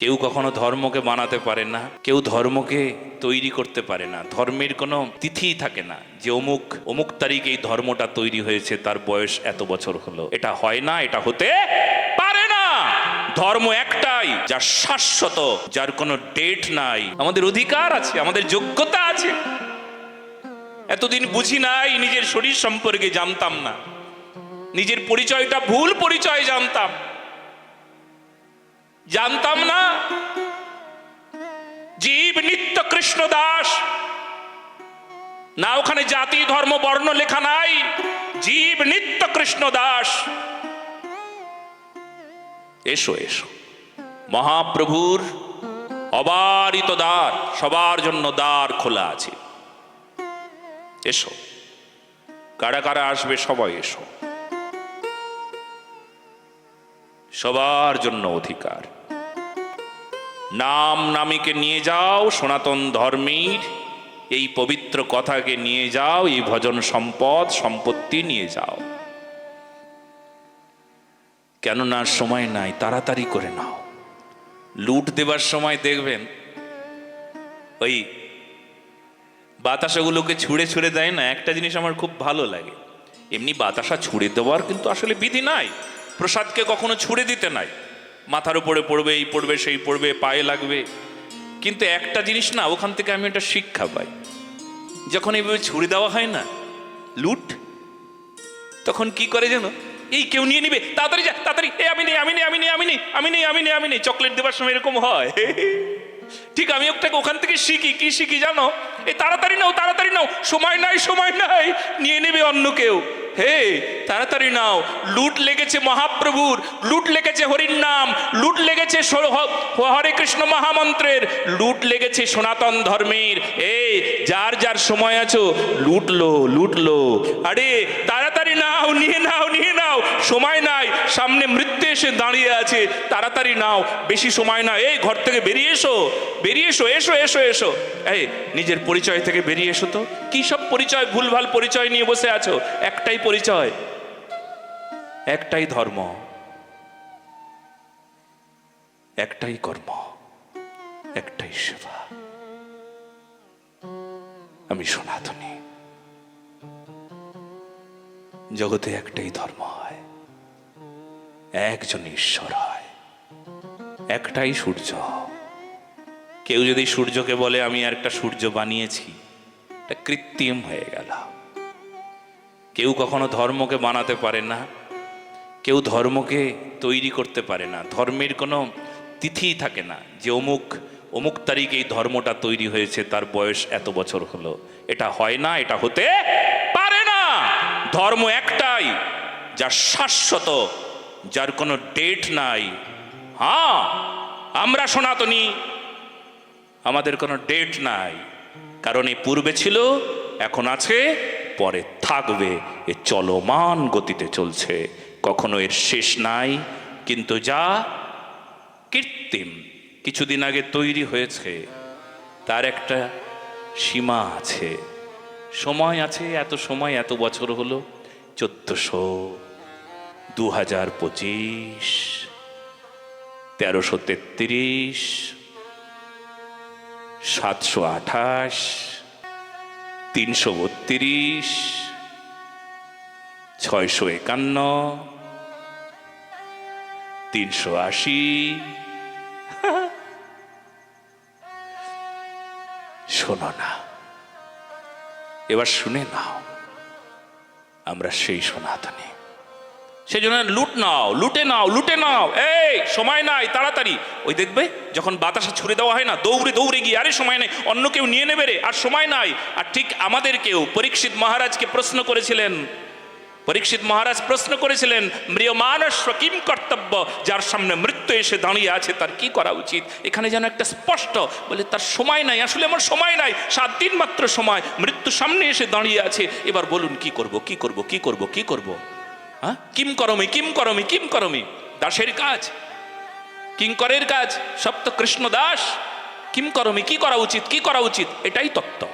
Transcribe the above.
কেউ কখনো ধর্মকে বানাতে পারে না, কেউ ধর্মকে তৈরি করতে পারে না। ধর্মের কোনো তিথিই থাকে না যে অমুক অমুক তারিখ এই ধর্মটা তৈরি হয়েছে, তার বয়স এত বছর হলো। এটা হয় না, এটা হতে পারে না। ধর্ম একটাই যার শাশ্বত, যার কোনো ডেট নাই। আমাদের অধিকার আছে, আমাদের যোগ্যতা আছে। এতদিন বুঝি নাই, নিজের শরীর সম্পর্কে জানতাম না। নিজের পরিচয়টা ভুল পরিচয় জানতাম। জানতাম না? জীব নিত্য কৃষ্ণ দাস। না, ওখানে জাতি, ধর্ম, বর্ণ লেখা নাই। জীব নিত্য কৃষ্ণ দাস। এসো এসো। মহাপ্রভুর অবারিত দ্বার, সবার জন্য দ্বার খোলা আছে। এসো। কারা কারা আসবে, সবাই এসো। সবার জন্য অধিকার। নাম নামীকে নিয়ে যাও, সনাতন ধর্মীর। এই পবিত্র কথাকে নিয়ে যাও, এই ভজন সম্পদ, সম্পত্তি নিয়ে যাও। কেননা সময় নাই, তাড়াতাড়ি করে নাও। লুট দেবার সময় দেখবেন, ওই বাতাসাগুলোকে ছুঁড়ে ছুঁড়ে দেয় না, একটা জিনিস আমার খুব ভালো লাগে। এমনি বাতাসা ছুঁড়ে দেওয়ার কিন্তু আসলে বিধি নাই। প্রসাদকে কখনো ছুঁড়ে দিতে নাই। মাথার উপরে পড়বে, এই পড়বে, সেই পড়বে, পায়ে লাগবে। কিন্তু একটা জিনিস না, ওখান থেকে আমি একটা শিক্ষা পাই। যখন এইভাবে ছুঁড়ে দেওয়া হয় না, লুট, তখন কি করে যেন? এই কেউ নিয়ে নিবে, তাড়াতাড়ি যা, তাড়াতাড়ি, এ, আমি নেই আমি নেই আমি নেই আমি নেই আমি নেই আমি নেই আমি নেই। চকলেট দেওয়ার সময় এরকম হয়। ঠিক আমি একটা ওখান থেকে শিখি, কি শিখি জানো? এই তাড়াতাড়ি নাও তাড়াতাড়ি নাও, সময় নাই সময় নাই, নিয়ে নেবে অন্য কেউ। হে, তাড়াতাড়ি নাও। লুট লেগেছে মহাপ্রভুর, লুট লেগেছে হরির নাম, লুট লেগেছে হরে কৃষ্ণ মহামন্ত্রের, লুট লেগেছে সনাতন ধর্মের। এই, যার যার সময় আছো, লুটলো লুটলো। আরে তাড়াতাড়ি নাও, নিয়ে নাও নিয়ে নাও। সময় নাই, সামনে মৃত্যু এসে দাঁড়িয়ে আছে। তাড়াতাড়ি নাও, বেশি সময় না। এই, ঘর থেকে বেরিয়ে এসো বেরিয়ে এসো এসো এসো এসো। এই, নিজের পরিচয় থেকে বেরিয়ে এসো তো। কি সব পরিচয়, ভুলভাল পরিচয় নিয়ে বসে আছো? একটাই পরিচয়। একটাই ধর্ম। একটাই কর্ম। একটাই সেবা। আমি সনাতনী। জগতে একটাই ধর্ম হয়। একজন ঈশ্বর হয়। একটাই সূর্য। কেউ যদি সূর্যকে বলে, আমি আর একটা সূর্য বানিয়েছি এটা কৃত্রিম হয়ে গেল। কেউ কখনো ধর্মকে বানাতে পারে না। কেউ ধর্মকে তৈরি করতে পারে না। ধর্মের কোনো তিথিই থাকে না যে অমুক অমুক তারিখ এই ধর্মটা তৈরি হয়েছে, তার বয়স এত বছর হলো। এটা হয় না, এটা হতে ধর্ম একটাই যা শাশ্বত, যার কোনো ডেট নাই। হ্যাঁ আমরা সনাতনী, আমাদের কোনো ডেট নাই। কারণ এই পূর্বে ছিল, এখন আছে, পরে থাকবে। এ চলমান গতিতে চলছে। কখনো এর শেষ নাই, কিন্তু যা কৃত্রিম, কিছুদিন আগে তৈরি হয়েছে, তার একটা সীমা আছে। সময় আছে, এত সময়, এত বছর হলো, চোদ্দশো দু হাজার পঁচিশ, তেরোশো তেত্রিশ, সাতশো আঠাশ, তিনশো বত্রিশ, ছয়শো একান্ন, তিনশো আশি, শোনো না। এবার শুনে নাও, আমরা সেই সনাতনে। সেই জন্য লুট নাও, লুটে নাও লুটে নাও। এই, সময় নাই, তাড়াতাড়ি। ওই দেখবে, যখন বাতাসা ছুড়ে দেওয়া হয় না, দৌড়ে দৌড়ে গিয়ে, আরে সময় নেই, অন্য কেউ নিয়ে নেবে রে, আর সময় নাই। আর ঠিক আমাদেরকেও পরীক্ষিত মহারাজকে প্রশ্ন করেছিলেন পরীক্ষিত মহারাজ প্রশ্ন করেছিলেন মৃয়মানস্ব কিম কর্তব্য? যার সামনে মৃত্যু এসে দাঁড়িয়ে আছে, তার কি করা উচিত? এখানে যেন একটা স্পষ্ট বলে, তার সময় নাই, আসলে আমার সময় নাই, সাত দিন মাত্র সময়, মৃত্যু সামনে এসে দাঁড়িয়ে আছে, এবার বলুন কি করব কি করব কি করব কি করব? হ্যাঁ? কিম করমি কিম করমি কিম করমি? দাসের কাজ। কিঙ্করের কাজ? সব তো কৃষ্ণ দাস। কিম করমি, কি করা উচিত, কি করা উচিত? এটাই তত্ত্ব।